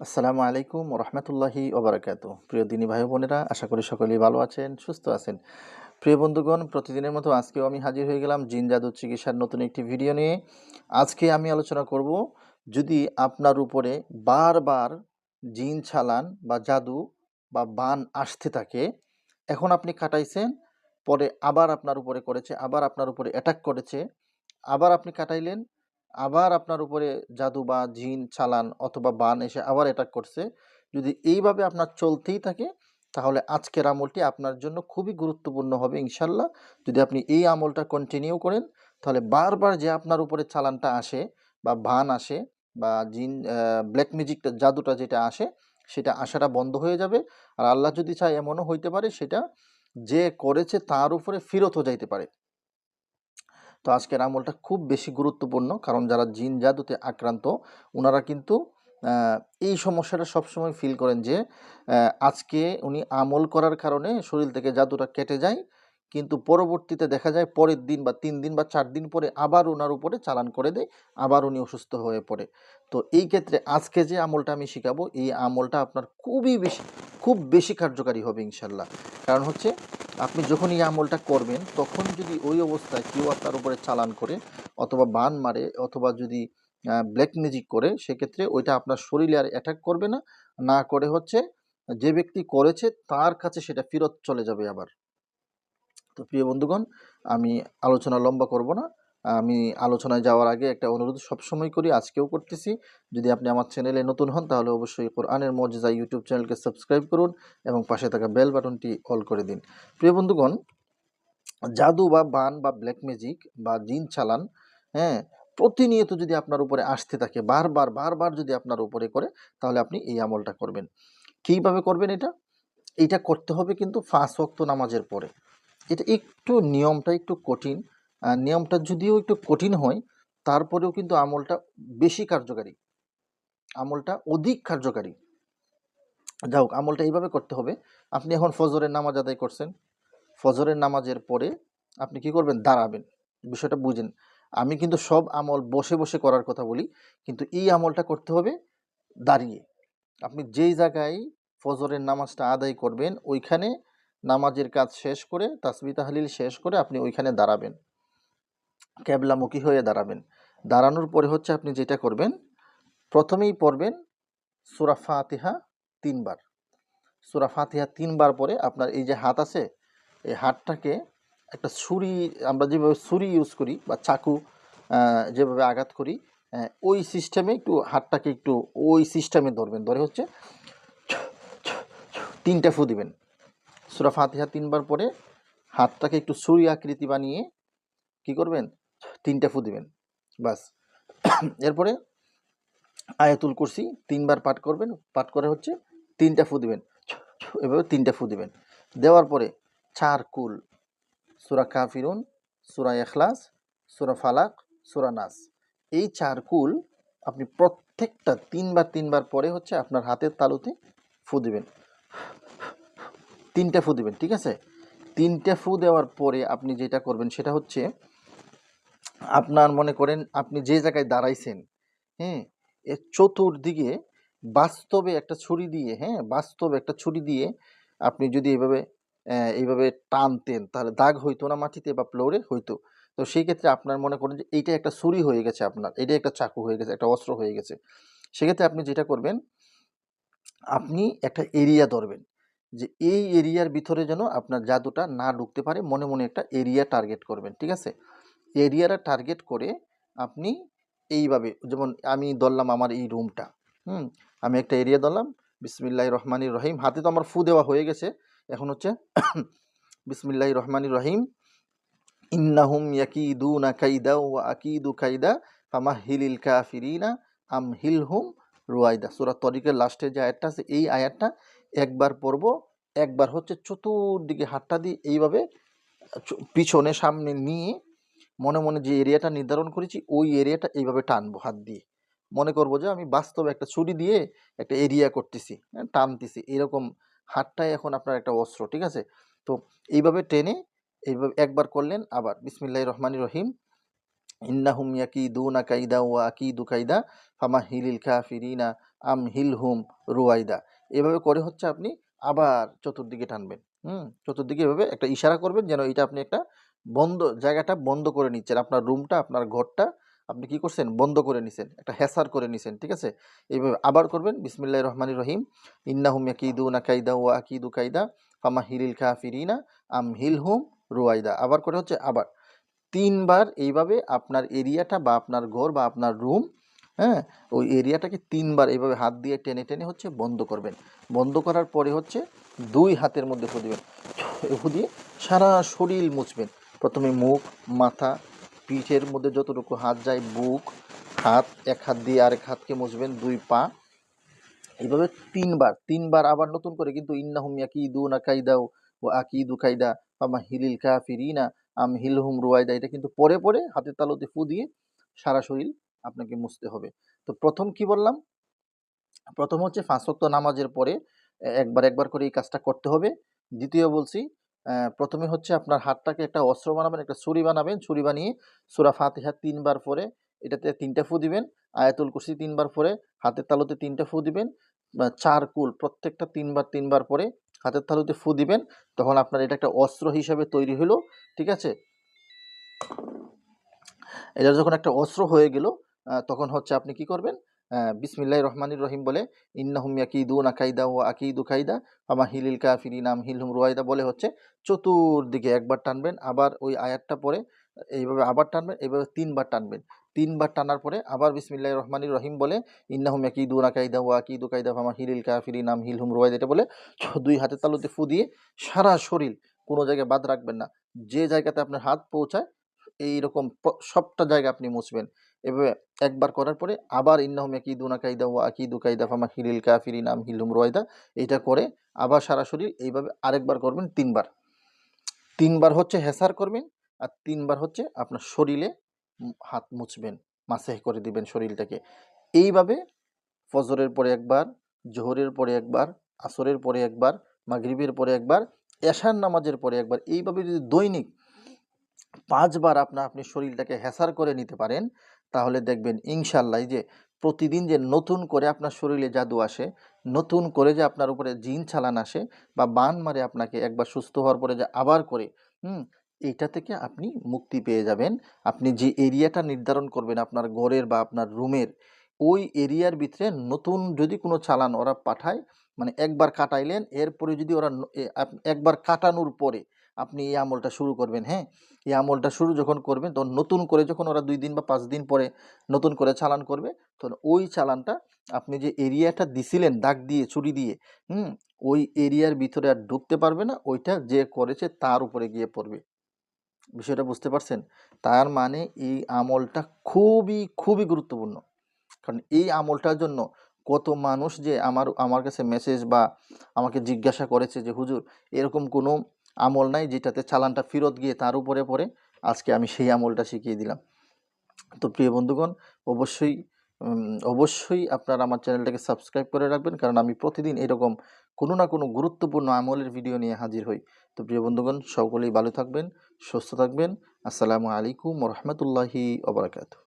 আসসালামু আলাইকুম রহমতুল্লাহি ওবরাকাতু। প্রিয় দিনী ভাই বোনেরা, আশা করি সকলেই ভালো আছেন, সুস্থ আছেন। প্রিয় বন্ধুগণ, প্রতিদিনের মতো আজকেও আমি হাজির হয়ে গেলাম জিন জাদু চিকিৎসার নতুন একটি ভিডিও নিয়ে। আজকে আমি আলোচনা করব, যদি আপনার উপরে বারবার জিন ছালান বা জাদু বা বান আসতে থাকে, এখন আপনি কাটাইছেন, পরে আবার আপনার উপরে করেছে, আবার আপনার উপরে অ্যাটাক করেছে, আবার আপনি কাটাইলেন আবার আপনার উপরে জাদু বা জিন, চালান অথবা বান এসে আবার অ্যাটাক করছে। যদি এইভাবে আপনার চলতেই থাকে, তাহলে আজকের আমলটি আপনার জন্য খুবই গুরুত্বপূর্ণ হবে ইনশাল্লাহ। যদি আপনি এই আমলটা কন্টিনিউ করেন, তাহলে বারবার যে আপনার উপরে চালানটা আসে বা বান আসে বা জিন ব্ল্যাক ম্যাজিকটা জাদুটা যেটা আসে, সেটা আসাটা বন্ধ হয়ে যাবে। আর আল্লাহ যদি চায় এমনও হইতে পারে, সেটা যে করেছে তার উপরে ফিরতও যাইতে পারে। তো আজকের আমলটা খুব বেশি গুরুত্বপূর্ণ, কারণ যারা জিন জাদুতে আক্রান্ত ওনারা কিন্তু এই সমস্যাটা সবসময় ফিল করেন যে আজকে উনি আমল করার কারণে শরীর থেকে জাদুটা কেটে যায় কিন্তু পরবর্তীতে দেখা যায় পরের দিন বা তিন দিন বা চার দিন পরে আবার ওনার উপরে চালান করে দেয়, আবার উনি অসুস্থ হয়ে পড়ে। তো এই ক্ষেত্রে আজকে যে আমলটা আমি শিখাবো, এই আমলটা আপনার খুবই বেশি, খুব বেশি কার্যকারী হবে ইনশাল্লাহ। কারণ হচ্ছে আপনি যখন এই আমলটা করবেন, তখন যদি ওই অবস্থায় কেউ আপনার উপরে চালান করে অথবা বান মারে অথবা যদি ব্ল্যাক ম্যাজিক করে, সেক্ষেত্রে ওইটা আপনার শরীরে আর অ্যাটাক করবে না। না করে হচ্ছে যে ব্যক্তি করেছে, তার কাছে সেটা ফেরত চলে যাবে আবার। তো প্রিয় বন্ধুগণ, আমি আলোচনা লম্বা করব না। আমি আলোচনায় যাওয়ার আগে একটা অনুরোধ সবসময় করি, আজকেও করতেছি। যদি আপনি আমার চ্যানেলে নতুন হন, তাহলে অবশ্যই কোরআনের মর্যাদা ইউটিউব চ্যানেলকে সাবস্ক্রাইব করুন এবং পাশে থাকা বেল বাটনটি অল করে দিন। প্রিয় বন্ধুগণ, জাদু বা বান বা ব্ল্যাক ম্যাজিক বা জিন চালান হ্যাঁ প্রতিনিয়ত যদি আপনার উপরে আসতে থাকে, বারবার বারবার যদি আপনার উপরে করে, তাহলে আপনি এই আমলটা করবেন। কীভাবে করবেন এটা? এটা করতে হবে কিন্তু ফাঁস ওয়াক্ত নামাজের পরে। এটা একটু নিয়মটা একটু কঠিন। নিয়মটা যদিও একটু কঠিন হয়, তারপরেও কিন্তু আমলটা বেশি কার্যকারী। আমলটা অধিক কার্যকারী। যাই হোক, আমলটা এইভাবে করতে হবে। আপনি এখন ফজরের নামাজ আদায় করছেন। ফজরের নামাজের পরে আপনি কি করবেন? দাঁড়াবেন। বিষয়টা বুঝেন। আমি কিন্তু সব আমল বসে বসে করার কথা বলি, কিন্তু এই আমলটা করতে হবে দাঁড়িয়ে। আপনি যেই জায়গায় ফজরের নামাজটা আদায় করবেন, ওইখানে নামাজের কাজ শেষ করে, তাসবি তাহলিল শেষ করে আপনি ওইখানে দাঁড়াবেন। ক্যাবলামুখী হয়ে দাঁড়াবেন। দাঁড়ানোর পরে হচ্ছে আপনি যেটা করবেন, প্রথমেই পড়বেন সুরা ফাতিহা তিনবার। সুরা ফাতিহা তিনবার পরে আপনার এই যে হাত আছে, এই হাতটাকে একটা ছুরি, আমরা যেভাবে ছুরি ইউজ করি বা চাকু যেভাবে আঘাত করি ওই সিস্টেমে একটু হাতটাকে একটু ওই সিস্টেমে ধরবেন। ধরে হচ্ছে তিনটা ফু দিবেন। সুরা ফাতিহা তিনবার পরে হাতটাকে একটু ছুরি আকৃতি বানিয়ে কি করবেন? তিনটা ফু দিবেন, বাস। এরপরে আয়াতুল কুরসি তিনবার পাঠ করবেন, পাঠ করে হচ্ছে তিনটা ফু দিবেন। এভাবে তিনটা ফু দিবেন। দেওয়ার পরে চার কুল, সুরা কাফিরুন, সুরা এখলাস, সুরা ফালাক, সুরা নাস। এই চার কুল আপনি প্রত্যেকটা তিনবার তিনবার পরে হচ্ছে আপনার হাতের তালুতে ফু দিবেন। তিনটা ফু দেবেন, ঠিক আছে? তিনটা ফু দেওয়ার পরে আপনি যেটা করবেন সেটা হচ্ছে, আপনার মনে করেন আপনি যে জায়গায় দাঁড়াইছেন হ্যাঁ এর চতুর্দিকে বাস্তবে একটা ছুরি দিয়ে হ্যাঁ বাস্তবে একটা ছুরি দিয়ে আপনি যদি এভাবে এইভাবে টানতেন, তাহলে দাগ হইতো না মাটিতে বা ফ্লোরে হইতো। তো সেই ক্ষেত্রে আপনার মনে করেন যে এইটা একটা ছুরি হয়ে গেছে আপনার এটা একটা চাকু হয়ে গেছে, একটা অস্ত্র হয়ে গেছে। সেক্ষেত্রে আপনি যেটা করবেন, আপনি একটা এরিয়া ধরবেন যে এই এরিয়ার ভিতরে যেন আপনার জাদুটা না ঢুকতে পারে, মনে মনে একটা এরিয়া টার্গেট করবেন, ঠিক আছে? এরিয়াটা টার্গেট করে আপনি এইভাবে, যেমন আমি ধরলাম আমার এই রুমটা হুম? আমি একটা এরিয়া ধরলাম বিসমিল্লাহ রহমানির রহিম, হাতে তো আমার ফু দেওয়া হয়ে গেছে, এখন হচ্ছে বিসমিল্লাহ রহমানির রহিম, ইন্নাহুম ইয়াকিদুনা কাইদা ওয়া আকিদু কাইদা ফামাহিলিল কাফিরিনা হুম রুয়াইদা। সূরা তরিকের লাস্টে যে আয়াতটা আছে, এই আয়াতটা একবার পড়ব একবার হচ্ছে চতুর্দিকে হাতটা দিয়ে এইভাবে পিছনে সামনে নিয়ে মনে মনে যে এরিয়াটা নির্ধারণ করেছি ওই এরিয়াটা এইভাবে টানবো হাত দিয়ে। মনে করব যে আমি বাস্তবে একটা ছুরি দিয়ে একটা এরিয়া করতেছি হ্যাঁ, টানতেছি। এরকম হাতটাই এখন আপনার একটা অস্ত্র ঠিক আছে? তো এইভাবে টেনে এইভাবে একবার করলেন আবার বিসমিল্লাহ রহমানির রহিম ইন্না হুম ইয়াকি ইন্নাহুম না কাইদা ওয়া আকিদু কাইদা ফামা ফামাহিলিল কাফিরিনা আম হিল হুম রুয়াইদা। এভাবে করে হচ্ছে আপনি আবার চতুর্দিকে টানবেন। হুম? চতুর্দিকে এভাবে একটা ইশারা করবেন যেন এটা আপনি একটা বন্ধ, জায়গাটা বন্ধ করে নিচ্ছেন। আপনার রুমটা, আপনার ঘরটা আপনি কি করছেন? বন্ধ করে নিছেন। একটা হ্যাসার করে নিছেন, ঠিক আছে? এইভাবে আবার করবেন বিসমিল্লাহ রহমানির রহিম। ইন্না ইন্নাহুম ইয়াকিদু না কাইদা ওয়া আকিদু কাইদা ফামা হিলিল কাফিরিনা আম হিল হুম রুয়াইদা। আবার করে হচ্ছে আবার। তিনবার এইভাবে আপনার এরিয়াটা বা আপনার ঘর বা আপনার রুম হ্যাঁ? ওই এরিয়াটাকে তিনবার এইভাবে হাত দিয়ে টেনে টেনে হচ্ছে বন্ধ করবেন। বন্ধ করার পরে হচ্ছে দুই হাতের মধ্যে ফু দিবেন ফু দিয়ে সারা শরীর মুছবেন। প্রথমে মুখ, মাথা, পিঠের মধ্যে যতটুকু হাত যায় বুক, হাত, এক হাত দিয়ে আরেক হাতকে মুছবেন, দুই পা। এইভাবে তিনবার তিনবার আবার নতুন করে কিন্তু ইন্নাহুম ইয়াকিদু না কাইদাও ও আকিদু কাইদা ফামা হিলিল কাফিরিনা আম হিলহুম রুয়াইদা। এটা কিন্তু পরে পরে হাতের তালুতে ফু দিয়ে সারা শরীর আপনাকে মুছতে হবে। তো প্রথম কি বললাম? প্রথম হচ্ছে ওয়াক্ত নামাজের পরে একবার একবার করে এই কাজটা করতে হবে। দ্বিতীয় বলছি প্রথমে হচ্ছে আপনার হাতটাকে একটা অস্ত্র বানাবেন, একটা ছুরি বানাবেন। ছুরি বানিয়ে সুরা ফাতিহা তিনবার পরে এটাতে তিনটা ফু দিবেন। আয়াতুল কুসি তিনবার পরে হাতের তালুতে তিনটা ফু দিবেন। চার কুল প্রত্যেকটা তিনবার তিনবার পরে হাতের তালুতে ফু দিবেন। তখন আপনার এটা একটা অস্ত্র হিসাবে তৈরি হলো, ঠিক আছে? এটা যখন একটা অস্ত্র হয়ে গেল তখন হচ্ছে আপনি কি করবেন? বিসমিল্লাহ রহমানির রহিম বলে, ইন্নাহুম ইয়াকিদুনা কাইদা ও আকিদু কাইদা আমা হিলিল কাফিরিন আম হিলহুম রুয়াইদা বলে হচ্ছে চতুর্দিকে একবার টানবেন, আবার ওই আয়াতটা পরে এইভাবে আবার টানবেন, এইভাবে তিনবার টানবেন। তিনবার টানার পরে আবার বিসমিল্লাহ রহমানির রহিম বলে, ইন্নাহুম ইয়াকিদুনা কাইদা ও আকিদু কাইদা আমা হিলিল কাফিরিন আম হিলহুম রুয়াইদা এটা বলে দুই হাতে তালুতে ফু দিয়ে সারা শরীর কোনো জায়গায় বাদ রাখবেন না। যে জায়গাতে আপনার হাত পৌঁছায়, এইরকম সবটা জায়গা আপনি মুছবেন। এভাবে একবার করার পরে আবার ইন্নাহুম ইয়াকিদুনা কাইদা ওয়া আকিদু কাইদা ফামা হিলিল কাফিরিন আম হিলুম রয়দা এটা করে আবার সারা শরীর এইভাবে আরেকবার করবেন তিনবার। তিনবার হচ্ছে হেসার করবেন আর তিনবার হচ্ছে আপনার শরীরে হাত মুছবেন, মাসেহ করে দিবেন শরীরটাকে। এইভাবে ফজরের পরে একবার, জোহরের পরে একবার, আসরের পরে একবার, মাগরিবের পরে একবার, এশার নামাজের পরে একবার, এইভাবে যদি দৈনিক পাঁচবার আপনার আপনি শরীরটাকে হ্যাসার করে নিতে পারেন তাহলে দেখবেন ইনশাল্লাহ যে প্রতিদিন যে নতুন করে আপনার শরীরে জাদু আসে, নতুন করে যে আপনার উপরে জিন চালান আসে বা বান মারে আপনাকে একবার সুস্থ হওয়ার পরে যে আবার করে, হুম, এইটা থেকে আপনি মুক্তি পেয়ে যাবেন। আপনি যে এরিয়াটা নির্ধারণ করবেন আপনার ঘরের বা আপনার রুমের, ওই এরিয়ার ভিতরে নতুন যদি কোনো চালান ওরা পাঠায় মানে একবার কাটাইলেন, এরপরে যদি ওরা একবার কাটানোর পরে আপনি এই আমলটা শুরু করবেন হ্যাঁ? এই আমলটা শুরু যখন করবেন, তখন নতুন করে যখন ওরা দুই দিন বা পাঁচ দিন পরে নতুন করে চালান করবে, তখন ওই চালানটা আপনি যে এরিয়াটা দিছিলেন, দাগ দিয়ে, ছুরি দিয়ে, হুম? ওই এরিয়ার ভিতরে আর ঢুকতে পারবে না, ওইটা যে করেছে তার উপরে গিয়ে পড়বে। বিষয়টা বুঝতে পারছেন? তার মানে এই আমলটা খুবই খুবই গুরুত্বপূর্ণ। কারণ এই আমলটার জন্য কত মানুষ যে আমার আমার কাছে মেসেজ বা আমাকে জিজ্ঞাসা করেছে যে, হুজুর, এরকম কোনো আমল নাই যেটাতে চালানটা ফেরত গিয়ে তার উপরে পড়ে, আজকে আমি সেই আমলটা শিখিয়ে দিলাম। তো প্রিয় বন্ধুগণ, অবশ্যই অবশ্যই আপনারা আমার চ্যানেলটাকে সাবস্ক্রাইব করে রাখবেন, কারণ আমি প্রতিদিন এরকম কোনো না কোনো গুরুত্বপূর্ণ আমলের ভিডিও নিয়ে হাজির হই। তো প্রিয় বন্ধুগণ, সকলেই ভালো থাকবেন, সুস্থ থাকবেন। আসসালামু আলাইকুম রহমতুল্লাহি ওবরাকাতু